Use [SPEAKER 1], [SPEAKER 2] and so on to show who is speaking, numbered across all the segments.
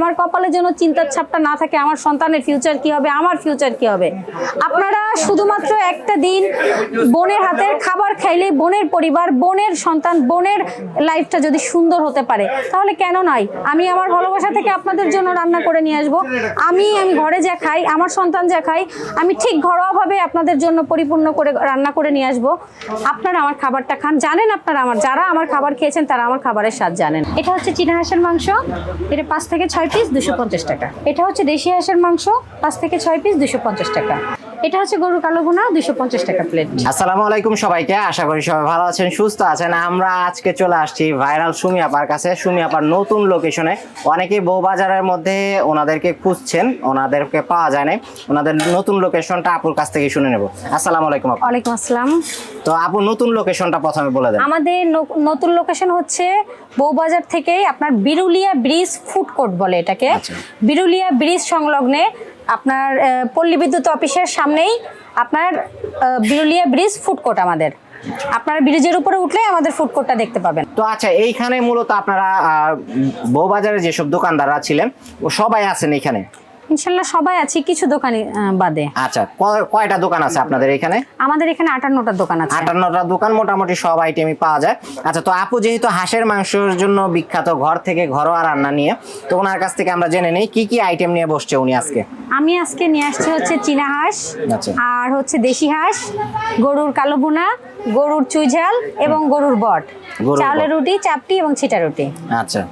[SPEAKER 1] আমার কপালে যেন চিন্তার ছাপটা না থাকে, আমার সন্তানের ফিউচার কি হবে, আমার ফিউচার কি হবে? আপনারা শুধুমাত্র একটা দিন বোনের হাতের খাবার খাইলে বোনের পরিবার, বোনের সন্তান, বোনের লাইফটা যদি সুন্দর হতে পারে, তাহলে কেন নয়? আমি আমার ভালোবাসা থেকে আপনাদের জন্য রান্না করে নিয়ে আসব। আমি আমি ঘরে যা খাই, আমার সন্তান যা খাই, আমি ঠিক ঘরোয়াভাবে আপনাদের জন্য পরিপূর্ণ করে রান্না করে নিয়ে আসব। আপনারা আমার খাবারটা খান। জানেন আপনারা আমার, যারা আমার খাবার খেয়েছেন, তারা আমার খাবারের স্বাদ জানেন। এটা হচ্ছে চীনা হাঁসের মাংস। এটা পাঁচ থেকে ছয় পিস দুশো পঞ্চাশ টাকা। এটা হচ্ছে দেশি হাঁসের মাংস, পাঁচ থেকে ছয় পিস দুশো পঞ্চাশ টাকা। এটা হচ্ছে গরুর কালো গুনা দুশো পঞ্চাশ টাকা প্লেট
[SPEAKER 2] আসসালামু আলাইকুম সবাইকে আশা করি সবাই ভালো আছেন সুস্থ আছেন। আমরা আজকে চলে আসছি ভাইরাল সুমি আপার কাছে। সুমি আপার নতুন লোকেশনে অনেকেই বউবাজারের মধ্যে ওনাদেরকে খুঁজছেন ওনাদেরকে পাওয়া যায় নাই। ওনাদের নতুন লোকেশনটা আপুর কাছ থেকে শুনে নেব। আসসালামু আলাইকুম আপু।
[SPEAKER 1] ওয়ালাইকুম আসসালাম।
[SPEAKER 2] তো আপু নতুন লোকেশনটা প্রথমে বলে দেন।
[SPEAKER 1] আমাদের নতুন লোকেশন হচ্ছে বউবাজার থেকে আপনার বিরুলিয়া ব্রিজ ফুড কোর্ট বলে এটাকে।
[SPEAKER 2] আচ্ছা।
[SPEAKER 1] বিরুলিয়া ব্রিজ সংলগ্নে আপনার পল্লী বিদ্যুৎ অফিসের সামনেই আপনার বিরুলিয়া ব্রিজ ফুড কোর্ট আমাদের। আপনার ব্রিজের উপরে উঠলে আমাদের ফুড কোর্টটা দেখতে পাবেন।
[SPEAKER 2] তো আচ্ছা এইখানে মূলত আপনারা বউবাজারে যেসব দোকানদাররা ছিলেন, ও সবাই আছেন এখানে?
[SPEAKER 1] ইনশাল্লাহ সবাই আছি কিছু দোকানে বাদে।
[SPEAKER 2] আচ্ছা কয়টা দোকান আছে আপনাদের এখানে?
[SPEAKER 1] আমাদের এখানে আটান্নটা দোকান আছে।
[SPEAKER 2] আটান্নটা দোকান মোটামুটি সব আইটেমই পাওয়া যায়। আচ্ছা তো আপু যেহেতু হাঁসের মাংসের জন্য বিখ্যাত ঘর থেকে ঘরোয়া রান্না নিয়ে তো ওনার কাছ থেকে আমরা জেনে নিই কি কি আইটেম নিয়ে বসছে উনি আজকে?
[SPEAKER 1] আমি আজকে নিয়ে আসছি হচ্ছে চীনা হাঁস
[SPEAKER 2] আচ্ছা।
[SPEAKER 1] আর হচ্ছে দেশি হাঁস গরুর কালো বোনা গরুর চুইঝাল এবং গরুর বট। চাউলের রুটি চাপটি এবং ছিটা রুটি।
[SPEAKER 2] আচ্ছা।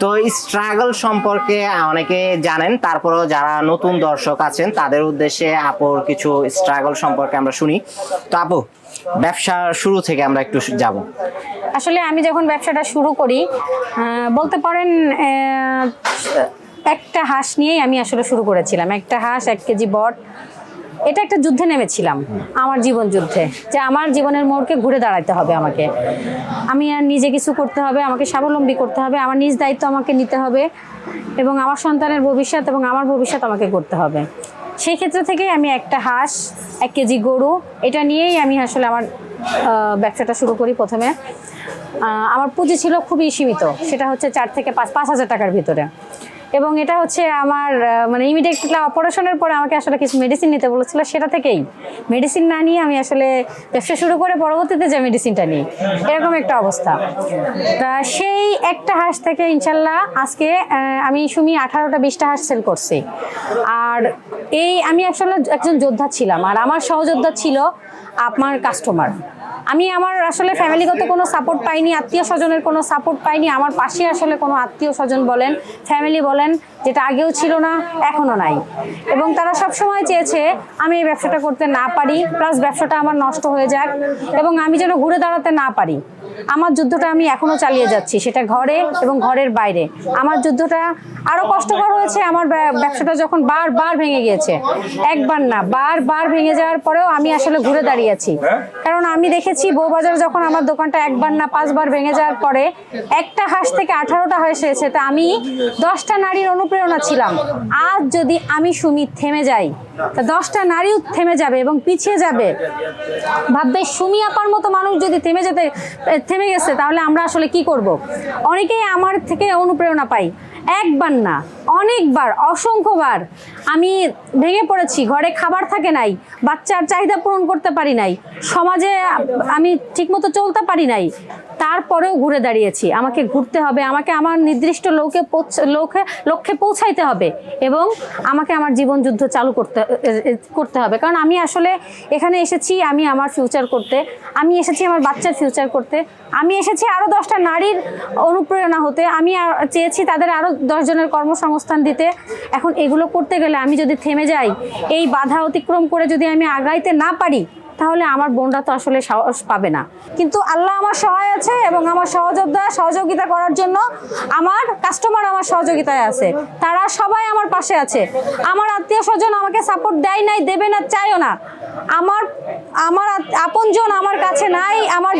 [SPEAKER 2] তো স্ট্রাগল সম্পর্কে অনেকে জানেন, তারপরেও যারা নতুন দর্শক আছেন, তাদের উদ্দেশ্যে আপুর কিছু স্ট্রাগল সম্পর্কে আমরা শুনি। তো আপু, ব্যবসা শুরু থেকে আমরা একটু যাব।
[SPEAKER 1] আসলে আমি যখন ব্যবসাটা শুরু করি বলতে পারেন একটা হাঁস নিয়েই আমি আসলে শুরু করেছিলাম। একটা হাঁস, এক কেজি বট এটা একটা যুদ্ধে নেমেছিলাম, আমার জীবন যুদ্ধে, যে আমার জীবনের মোড়কে ঘুরে দাঁড়াতে হবে আমাকে। আমি আর নিজে কিছু করতে হবে, আমাকে স্বাবলম্বী করতে হবে, আমার নিজ দায়িত্ব আমাকে নিতে হবে, এবং আমার সন্তানের ভবিষ্যৎ এবং আমার ভবিষ্যৎ আমাকে করতে হবে। সেই ক্ষেত্র থেকে আমি একটা হাঁস, এক কেজি গরু, এটা নিয়েই আমি আসলে আমার ব্যবসাটা শুরু করি প্রথমে। আমার পুঁজি ছিল খুবই সীমিত, সেটা হচ্ছে চার থেকে পাঁচ পাঁচ হাজার টাকার ভিতরে। এবং এটা হচ্ছে আমার মানে ইমিডিয়েটলি অপারেশনের পরে আমাকে আসলে কিছু মেডিসিন নিতে বলেছিল, সেটা থেকেই। মেডিসিন না নিয়ে আমি আসলে ব্যবসা শুরু করে পরবর্তীতে যে মেডিসিনটা নিই, এরকম একটা অবস্থা। তা সেই একটা হাঁস থেকে ইনশাল্লাহ আজকে আমি সুমি আঠারোটা বিশটা হাঁস সেল করছি। আর এই আমি আসলে একজন যোদ্ধা ছিলাম, আর আমার সহযোদ্ধা ছিল আমার কাস্টমার আমি আমার আসলে ফ্যামিলিগত কোনো সাপোর্ট পাইনি আত্মীয় স্বজনের কোনো সাপোর্ট পাইনি আমার পাশে আসলে কোনো আত্মীয় স্বজন বলেন ফ্যামিলি বলেন যেটা আগেও ছিল না এখনও নাই। এবং তারা সবসময় চেয়েছে আমি এই ব্যবসাটা করতে না পারি প্লাস ব্যবসাটা আমার নষ্ট হয়ে যাক এবং আমি যেন ঘুরে দাঁড়াতে না পারি। আমার যুদ্ধটা আমি এখনও চালিয়ে যাচ্ছি, সেটা ঘরে এবং ঘরের বাইরে। আমার যুদ্ধটা আরও কষ্টকর হয়েছে, আমার ব্যবসাটা যখন বারবার ভেঙে গিয়েছে। একবার না, বারবার ভেঙে যাওয়ার পরেও আমি আসলে ঘুরে দাঁড়িয়েছি কারণ আমি দেখেছি, বউবাজারে যখন আমার দোকানটা একবার না পাঁচবার ভেঙে যাওয়ার পরে একটা হাঁস থেকে আঠারোটা হাঁস হয়েছে তা আমি দশটা নারীর অনুপ্রেরণা ছিলাম। আজ যদি আমি সুমি থেমে যাই, তা দশটা নারীও থেমে যাবে এবং পিছিয়ে যাবে। ভাববে, সুমি আপার মতো মানুষ যদি থেমে যেতে থেমে গেছে, তাহলে আমরা আসলে কি করব। অনেকেই আমার থেকে অনুপ্রেরণা পাই একবার না, অনেকবার, অসংখ্যবার। আমি ভেঙে পড়েছি, ঘরে খাবার থাকে নাই, বাচ্চার চাহিদা পূরণ করতে পারি নাই, সমাজে আমি ঠিকমতো চলতে পারি নাই। তারপরেও ঘুরে দাঁড়িয়েছি। আমাকে ঘুরতে হবে, আমাকে আমার নির্দিষ্ট লোকে পৌঁছ- লক্ষ্যে লক্ষ্যে পৌঁছাইতে হবে এবং আমাকে আমার জীবন যুদ্ধ চালু করতে করতে হবে। কারণ আমি আসলে এখানে এসেছি আমি আমার ফিউচার করতে, আমি এসেছি আমার বাচ্চার ফিউচার করতে, আমি এসেছি আরও দশটা নারীর অনুপ্রেরণা হতে, আমি চেয়েছি তাদের আরও দশজনের কর্মসংস্থান দিতে। এখন এগুলো করতে গেলে আমি যদি থেমে যাই, এই বাধা অতিক্রম করে যদি আমি আগাইতে না পারি তাহলে আমার বোনরা তো আসলে সাহস পাবে না। কিন্তু আল্লাহ আমার সহায় আছে এবং আমার সহযোদ্ধা সহযোগিতা করার জন্য আমার কাস্টমার আমার সহযোগিতায় আছে। তারা সবাই আমার পাশে আছে। আমার আত্মীয় স্বজন আমাকে সাপোর্ট দেয় নাই, দেবে না চাইও না। আমার আমার আপনজন আমার কাছে নাই, আমার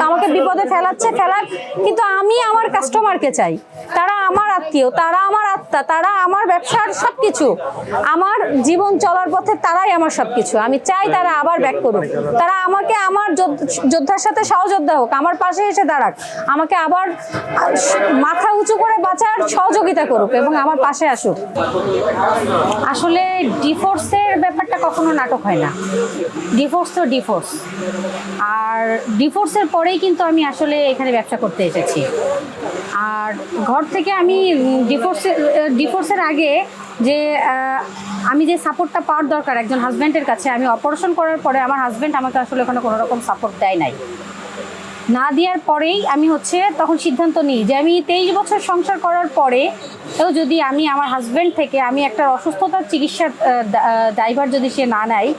[SPEAKER 1] আমাকে বিপদে ফেলাচ্ছে, ফেলাক, কিন্তু আমি আমার কাস্টমারকে চাই। তারা আমার আত্মীয়, তারা আমার আত্মা, তারা আমার ব্যবসার সব কিছু আমার জীবন চলার পথে তারাই আমার সব কিছু আমি চাই তারা আবার ব্যাক করুক। তারা আমাকে আমার যোদ্ধ- যোদ্ধার সাথে সহযোদ্ধা হোক, আমার পাশে এসে দাঁড়াক। আমাকে আবার মাথা উঁচু করে বাঁচার সহযোগিতা করুক এবং আমার পাশে আসুক। আসলে ডিফোর্সের ব্যাপারটা কখনো নাটক হয় না। ডিভোর্স তো ডিভোর্স আর ডিভোর্সের পরেই কিন্তু আমি আসলে এখানে ব্যবসা করতে এসেছি। আর ঘর থেকে আমি ডিভোর্সের ডিভোর্সের আগে যে আমি যে সাপোর্টটা পাওয়ার দরকার একজন হাজব্যান্ডের কাছে, আমি অপারেশন করার পরে আমার হাজব্যান্ড আমাকে আসলে ওখানে কোনো রকম সাপোর্ট দেয় নাই। না দেওয়ার পরেই আমি হচ্ছে তখন সিদ্ধান্ত নিই যে আমি তেইশ বছর সংসার করার পরে তো যদি আমি আমার হাজব্যান্ড থেকে আমি একটা অসুস্থতার চিকিৎসার দায়ভার যদি সে না নেয়,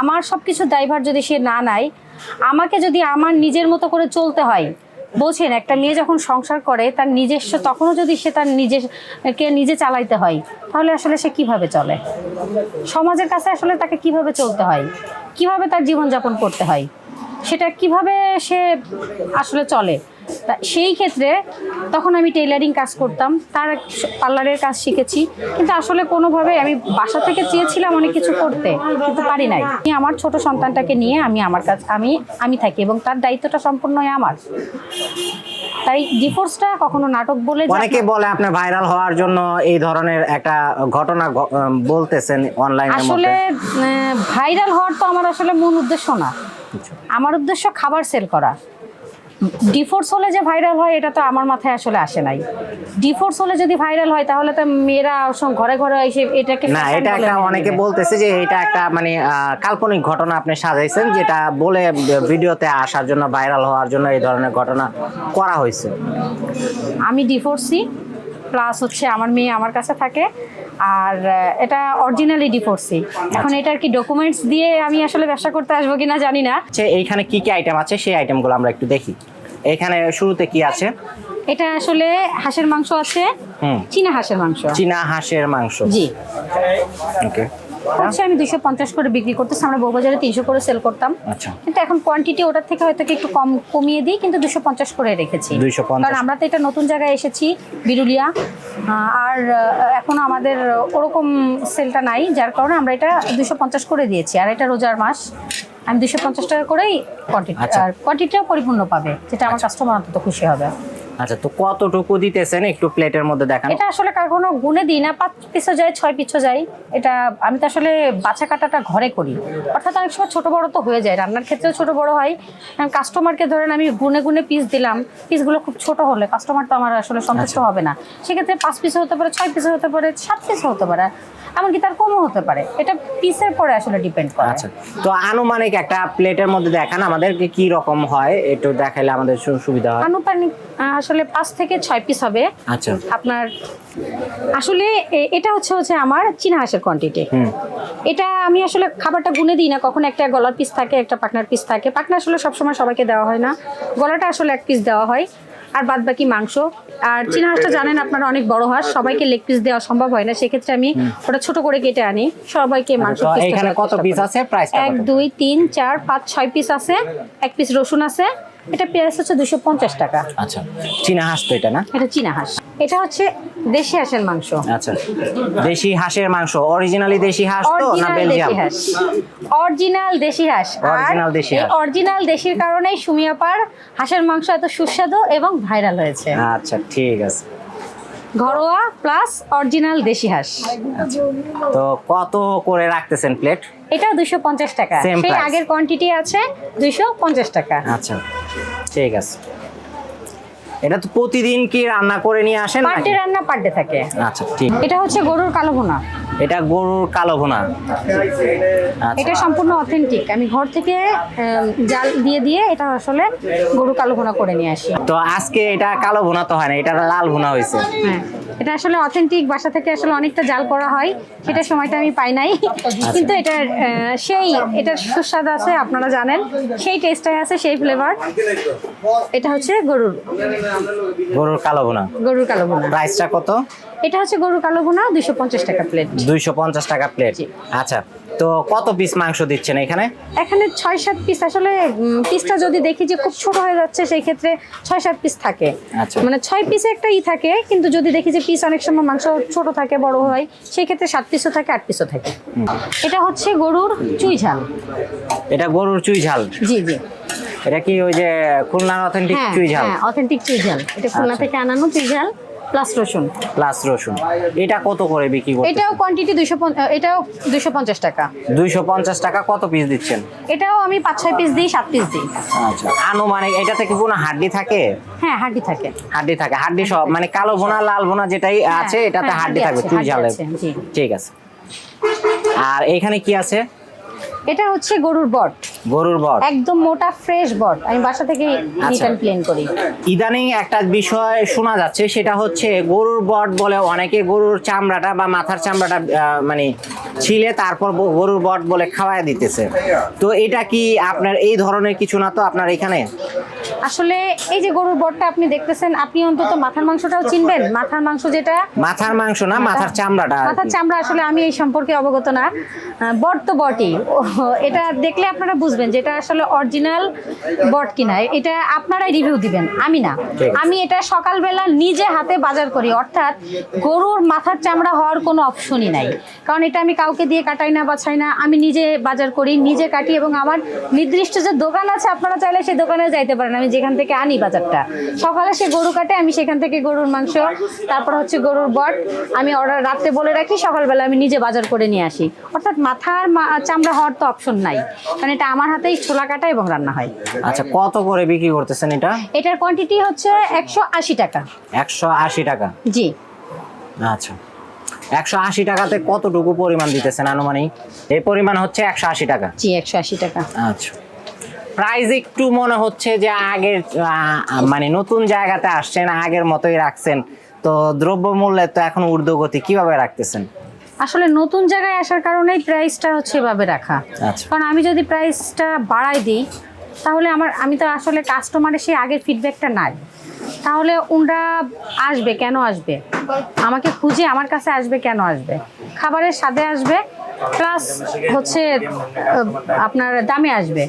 [SPEAKER 1] আমার সব কিছু দায়ভার যদি সে না নেয়, আমাকে যদি আমার নিজের মতো করে চলতে হয়, বোঝেন একটা মেয়ে যখন সংসার করে, তার নিজস্ব, তখনও যদি সে তার নিজেকে নিজে চালাইতে হয়, তাহলে আসলে সে কীভাবে চলে? সমাজের কাছে আসলে তাকে কীভাবে চলতে হয়? কীভাবে তার জীবনযাপন করতে হয়? সেটা কীভাবে সে আসলে চলে? তা সেই ক্ষেত্রে তখন আমি টেইলারিং কাজ করতাম তার পার্লারের কাজ শিখেছি। কিন্তু আসলে কোনোভাবে আমি বাসা থেকে চেয়েছিলাম অনেক কিছু করতে কিন্তু পারি নাই। আমি আমার ছোট সন্তানটাকে নিয়ে আমি আমার কাজ আমি আমি থাকি এবং তার দায়িত্বটা সম্পূর্ণই আমার। তাই ডিভোর্সটা কখনো নাটক বলে
[SPEAKER 2] অনেকে বলে আপনি ভাইরাল হওয়ার জন্য এই ধরনের একটা ঘটনা বলতেছেন অনলাইনের
[SPEAKER 1] আসলে ভাইরাল হওয়ার তো আমার আসলে মূল উদ্দেশ্য না। আমার উদ্দেশ্য খাবার সেল করা। ডিফোর্স হলে যে ভাইরাল হয় এটা তো আমার মাথায় আসলে আসে নাই। ডিফোর্স হলে যদি ভাইরাল হয় তাহলে তো মেয়েরা ঘরে ঘরে এসে এটাকে
[SPEAKER 2] না এটা একটা অনেকে বলতেছে যে এটা একটা মানে কাল্পনিক ঘটনা আপনি সাজাইছেন যেটা বলে ভিডিওতে আসার জন্য ভাইরাল হওয়ার জন্য এই ধরনের ঘটনা করা হয়েছে।
[SPEAKER 1] আমি ডিফোর্সি প্লাস হচ্ছে আমার মেয়ে আমার কাছে থাকে। আর এটা অরিজিনালি ফোরসি এখন এটার কি ডকুমেন্টস দিয়ে আমি আসলে ব্যবসা করতে আসব কিনা জানি না।
[SPEAKER 2] আচ্ছা এইখানে কি কি আইটেম আছে? সেই আইটেমগুলো আমরা একটু দেখি। এখানে শুরুতে কি আছে?
[SPEAKER 1] এটা আসলে হাঁসের মাংস আছে। চীনা হাঁসের মাংস।
[SPEAKER 2] চীনা হাঁসের মাংস।
[SPEAKER 1] জি।
[SPEAKER 2] ওকে
[SPEAKER 1] হচ্ছে আমি দুশো পঞ্চাশ করে বিক্রি করতেছি আমরা বউবাজারে তিনশো করে সেল করতাম।
[SPEAKER 2] আচ্ছা।
[SPEAKER 1] কিন্তু এখন কোয়ান্টিটি ওটার থেকে হয়তো একটু কম কমিয়ে দিই কিন্তু দুশো পঞ্চাশ করে রেখেছি।
[SPEAKER 2] 250
[SPEAKER 1] কারণ আমরা তো এটা নতুন জায়গায় এসেছি বিরুলিয়া। আর এখনও আমাদের ওরকম সেলটা নাই যার কারণে আমরা এটা দুশো পঞ্চাশ করে দিয়েছি আর এটা রোজার মাস। আমি দুশো পঞ্চাশ টাকা করেই কোয়ান্টিটি
[SPEAKER 2] আচ্ছা।
[SPEAKER 1] আর কোয়ান্টিটিটাও পরিপূর্ণ পাবে যেটা আমার কাস্টমার অন্তত খুশি হবে।
[SPEAKER 2] আচ্ছা তো কতটুকু দিতেছেন? একটু প্লেটের মধ্যে দেখান।
[SPEAKER 1] এটা আসলে কখনো গুনে দিই না পাঁচ পিসও যায় ছয় পিসও যায়। এটা আমি তো আসলে বাছা কাটাটা ঘরে করি। অর্থাৎ অনেক সময় ছোটো বড় তো হয়ে যায় রান্নার ক্ষেত্রেও ছোট বড় হয়। কারণ কাস্টমারকে ধরেন আমি গুনে গুনে পিস দিলাম পিসগুলো খুব ছোট হলে কাস্টমার তো আমার আসলে সন্তুষ্ট হবে না। সেক্ষেত্রে পাঁচ পিসও হতে পারে ছয় পিসও হতে পারে সাত পিসও হতে পারে এমনকি তার কমও হতে পারে। এটা পিসের পরে আসলে ডিপেন্ড করে।
[SPEAKER 2] আচ্ছা তো আনুমানিক একটা প্লেটের মধ্যে দেখান আমাদেরকে কি রকম হয় একটু দেখাইলে আমাদের সুবিধা হয়।
[SPEAKER 1] আনুমানিক আসলে পাঁচ থেকে ছয় পিস হবে।
[SPEAKER 2] আচ্ছা।
[SPEAKER 1] আপনার আসলে এটা হচ্ছে হচ্ছে আমার চীনা হাঁসের কোয়ান্টিটি এটা আমি আসলে খাবারটা গুনে দিই না কখন একটা গলার পিস থাকে একটা পাকনার পিস থাকে। পাকনা আসলে সবসময় সবাইকে দেওয়া হয় না। গলাটা আসলে এক পিস দেওয়া হয় আর বাদ বাকি মাংস। আর চীনা হাঁসটা জানেন আপনারা অনেক বড় হাঁস সবাইকে লেগ পিস দেওয়া সম্ভব হয় না। সেক্ষেত্রে আমি ওটা ছোট করে কেটে আনি। সবাইকে মাংস
[SPEAKER 2] এখানে কত পিস আছে? প্রাইসটা
[SPEAKER 1] এক দুই তিন চার পাঁচ ছয় পিস আছে। এক পিস রসুন আছে। এটা পেঁয়াজ হচ্ছে দুশো পঞ্চাশ টাকা।
[SPEAKER 2] আচ্ছা চীনা হাঁস তো এটা না?
[SPEAKER 1] এটা চীনা হাঁস। এটা হচ্ছে দেশি হাঁসের মাংস।
[SPEAKER 2] আচ্ছা দেশি হাঁসের মাংস। অরিজিনালি দেশি হাঁস তো না
[SPEAKER 1] অরিজিনাল
[SPEAKER 2] বেলজিয়াম?
[SPEAKER 1] অরিজিনাল দেশি হাঁস।
[SPEAKER 2] Original দেশি হাঁস।
[SPEAKER 1] অরিজিনাল দেশির কারণেই সুমিয়াপার হাঁসের মাংস এত সুস্বাদু এবং ভাইরাল হয়েছে।
[SPEAKER 2] আচ্ছা ঠিক আছে।
[SPEAKER 1] ঘরোয়া প্লাস অরিজিনাল দেশি হাঁস।
[SPEAKER 2] তো কত করে রাখতেছেন প্লেট?
[SPEAKER 1] এটাও দুশো পঞ্চাশ টাকা। সেই আগের কোয়ান্টিটি আছে দুইশো পঞ্চাশ টাকা।
[SPEAKER 2] আচ্ছা ঠিক আছে। এটা তো প্রতিদিন কি রান্না করে নিয়ে আসেন
[SPEAKER 1] পার ডে রান্না পার ডে থাকে।
[SPEAKER 2] আচ্ছা ঠিক।
[SPEAKER 1] এটা হচ্ছে গরুর কালো ভুনা।
[SPEAKER 2] এটা গরুর কালো ভুনা। আচ্ছা।
[SPEAKER 1] এটা সম্পূর্ণ অথেন্টিক আমি ঘর থেকে জাল দিয়ে দিয়ে এটা আসলে গরু কালো ভুনা করে নিয়ে আসি।
[SPEAKER 2] তো আজকে এটা কালো ভুনা তো হয় না এটা লাল ভুনা হয়েছে।
[SPEAKER 1] হ্যাঁ। এটা আসলে অথেন্টিক বাসা থেকে আসলে অনেকটা জাল করা হয় সেটা সময়টা আমি পাই নাই। কিন্তু এটার আহ, সেই এটার সুস্বাদ আছে আপনারা জানেন। সেই টেস্টটাই আছে সেই ফ্লেভার এটা হচ্ছে গরুর।
[SPEAKER 2] গরুর কালো ভুনা।
[SPEAKER 1] গরুর কালো ভুনা।
[SPEAKER 2] প্রাইসটা কত?
[SPEAKER 1] এটা হচ্ছে গরুর কালো ভুনা দুইশো পঞ্চাশ টাকা প্লেট
[SPEAKER 2] দুইশো পঞ্চাশ টাকা প্লেট আচ্ছা তো কত পিস মাংস দিচ্ছেন এখানে?
[SPEAKER 1] এখানে ছয় সাত পিস আসলে পিসটা যদি দেখি যে খুব ছোট হয়ে যাচ্ছে সেই ক্ষেত্রে ছয় সাত পিস থাকে।
[SPEAKER 2] আচ্ছা।
[SPEAKER 1] মানে ছয় পিসে একটা ই থাকে কিন্তু যদি দেখি যে পিস অনেক সময় মাংস ছোট থাকে বড় হয় সেই ক্ষেত্রে সাত পিসও থাকে আট পিসও থাকে। এটা হচ্ছে গরুর চুই ঝাল।
[SPEAKER 2] এটা গরুর চুই ঝাল?
[SPEAKER 1] জি জি।
[SPEAKER 2] এটা কি ওই যে খুলনার অথেন্টিক
[SPEAKER 1] হ্যাঁ
[SPEAKER 2] চুই ঝাল?
[SPEAKER 1] হ্যাঁ অথেন্টিক চুই ঝাল। এটা খুলনা
[SPEAKER 2] আচ্ছা।
[SPEAKER 1] থেকে আনানো চুই ঝাল। প্লাস রসুন।
[SPEAKER 2] প্লাস রসুন। এটা কত করে বিক্রি করতে
[SPEAKER 1] এটাও কোয়ান্টিটি দুইশো এটাও দুইশো পঞ্চাশ টাকা।
[SPEAKER 2] দুইশো পঞ্চাশ টাকা কত পিস দিচ্ছেন?
[SPEAKER 1] এটাও আমি পাঁচ ছয় পিস দিই সাত পিস দিই।
[SPEAKER 2] আচ্ছা। আনুমানিক এটা থেকে কোনো হাড্ডি থাকে?
[SPEAKER 1] হ্যাঁ হাড্ডি থাকে।
[SPEAKER 2] হাড্ডি থাকে হাড্ডি সব মানে কালো বোনা লাল বোনা যেটাই আছে
[SPEAKER 1] হ্যাঁ,
[SPEAKER 2] এটাতে
[SPEAKER 1] হ্যাঁ,
[SPEAKER 2] হাড্ডি থাকবে চুই
[SPEAKER 1] আছে, জি।
[SPEAKER 2] ঠিক আছে। আর এখানে কি আছে?
[SPEAKER 1] এটা হচ্ছে গরুর বট।
[SPEAKER 2] গরুর বট।
[SPEAKER 1] একদম মোটা ফ্রেশ বট। আমি বাসা থেকে
[SPEAKER 2] আচ্ছা।
[SPEAKER 1] প্লেন করি।
[SPEAKER 2] ইদানিং একটা বিষয় শোনা যাচ্ছে সেটা হচ্ছে গরুর বট বলে অনেকে গরুর চামড়াটা বা মাথার চামড়াটা মানে ছিলে তারপর গরুর বট বলে খাওয়ায় দিতেছে। তো এটা কি আপনার এই ধরনের কিছু না তো আপনার এখানে?
[SPEAKER 1] আসলে এই যে গরুর বটটা আপনি দেখতেছেন আপনি অন্তত মাথার মাংসটাও চিনবেন? মাথার মাংস যেটা
[SPEAKER 2] মাথার মাংস না মাথার চামড়াটা
[SPEAKER 1] মাথার চামড়া আসলে আমি এই সম্পর্কে অবগত না। বট তো বটই। এটা দেখলে আপনারা বুঝবেন যে এটা আসলে অরিজিনাল বট কিনা। এটা আপনারাই রিভিউ দিবেন আমি না। আমি এটা সকালবেলা নিজে হাতে বাজার করি অর্থাৎ গরুর মাথার চামড়া হওয়ার কোনো অপশনই নাই। কারণ এটা আমি কাউকে দিয়ে কাটাই না বাছাই না আমি নিজে বাজার করি নিজে কাটি এবং আমার নির্দিষ্ট যে দোকান আছে আপনারা চাইলে সেই দোকানে যাইতে পারেন। আমি যেখান থেকে আনি বাজারটা। সকালে সে গরু কাটে আমি সেখান থেকে গরুর মাংস তারপর হচ্ছে গরুর বট। আমি অর্ডার রাত্রে বলে রাখি সকালবেলা আমি নিজে বাজার করে নিয়ে আসি। অর্থাৎ মাথার চামড়া হওয়ার তো অপশন নাই। কারণ এটা আমার হাতেই ছোলা কাটা এবং রান্না হয়।
[SPEAKER 2] আচ্ছা কত করে বিক্রি করতেছেন এটা?
[SPEAKER 1] এটার কোয়ান্টিটি হচ্ছে একশো আশি টাকা।
[SPEAKER 2] একশো আশি টাকা?
[SPEAKER 1] জি।
[SPEAKER 2] আচ্ছা। একশো আশি টাকাতে কতটুকু পরিমাণ দিতেছেন আনুমানিক? এই পরিমাণ হচ্ছে একশো আশি টাকা।
[SPEAKER 1] জি একশো আশি টাকা।
[SPEAKER 2] আচ্ছা। প্রাইস একটু মনে হচ্ছে যে আগের মানে নতুন জায়গাতে আসছেন আগের মতোই রাখছেন। তো দ্রব্য মূল্যের তো এখন ঊর্ধ্বগতি কীভাবে রাখতেছেন?
[SPEAKER 1] আসলে নতুন জায়গায় আসার কারণেই প্রাইসটা হচ্ছে এভাবে রাখা।
[SPEAKER 2] আচ্ছা।
[SPEAKER 1] কারণ আমি যদি প্রাইসটা বাড়াই দিই তাহলে আমার আমি তো আসলে কাস্টমারের সেই আগের ফিডব্যাকটা নাই। তাহলে ওনরা আসবে কেন আসবে? আমাকে খুঁজে আমার কাছে আসবে কেন আসবে? খাবারের স্বাদে আসবে প্লাস হচ্ছে আপনার দামে আসবে।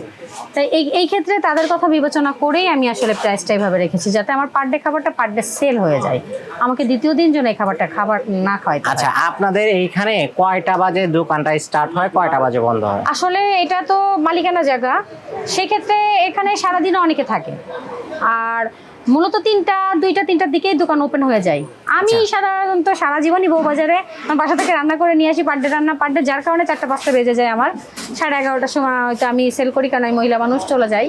[SPEAKER 1] তাই এই এই ক্ষেত্রে তাদের কথা বিবেচনা করেই আমি আসলে প্রাইসটা এইভাবে রেখেছি যাতে আমার পার ডে খাবারটা পার ডে সেল হয়ে যায়। আমাকে দ্বিতীয় দিন যেন এই খাবারটা খাবার না খাওয়াইতে হয়।
[SPEAKER 2] আচ্ছা আপনাদের এইখানে কয়টা বাজে দোকানটা স্টার্ট হয় কয়টা বাজে বন্ধ হয়?
[SPEAKER 1] আসলে এটা তো মালিকানা জায়গা সেক্ষেত্রে এখানে সারাদিনে অনেকে থাকে। আর মূলত তিনটা দুইটা তিনটার দিকেই দোকান ওপেন হয়ে যায়। আমি
[SPEAKER 2] আচ্ছা।
[SPEAKER 1] সাধারণত সারা জীবনই বউবাজারে আমার বাসা থেকে রান্না করে নিয়ে আসি পাড্ডে রান্না পাড্ডে যার কারণে চারটা পাঁচটা বেজে যায় আমার। সাড়ে এগারোটার সময় হয়তো আমি সেল করি কারণ আমি মহিলা মানুষ চলে যাই।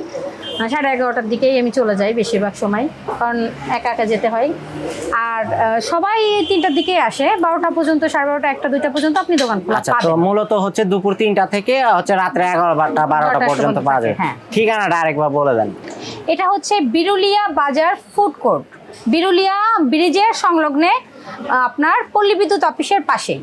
[SPEAKER 1] সাড়ে এগারোটার দিকেই আমি চলে যাই বেশিরভাগ সময় কারণ একা একা যেতে হয়। আর সবাই তিনটার দিকেই আসে বারোটা পর্যন্ত সাড়ে বারোটা একটা দুইটা পর্যন্ত আপনি দোকান খোলা
[SPEAKER 2] আচ্ছা। মূলত হচ্ছে দুপুর তিনটা থেকে হচ্ছে রাত্রে এগারোটা বারোটা পর্যন্ত পাওয়া যায়।
[SPEAKER 1] হ্যাঁ।
[SPEAKER 2] ঠিকানাটা আরেকবার বলে দেন।
[SPEAKER 1] এটা হচ্ছে বিরুলিয়া বাজার ফুড কোর্ট। বিরুলিয়া ব্রিজের সংলগ্নে আপনার পল্লী বিদ্যুৎ অফিসের পাশেই।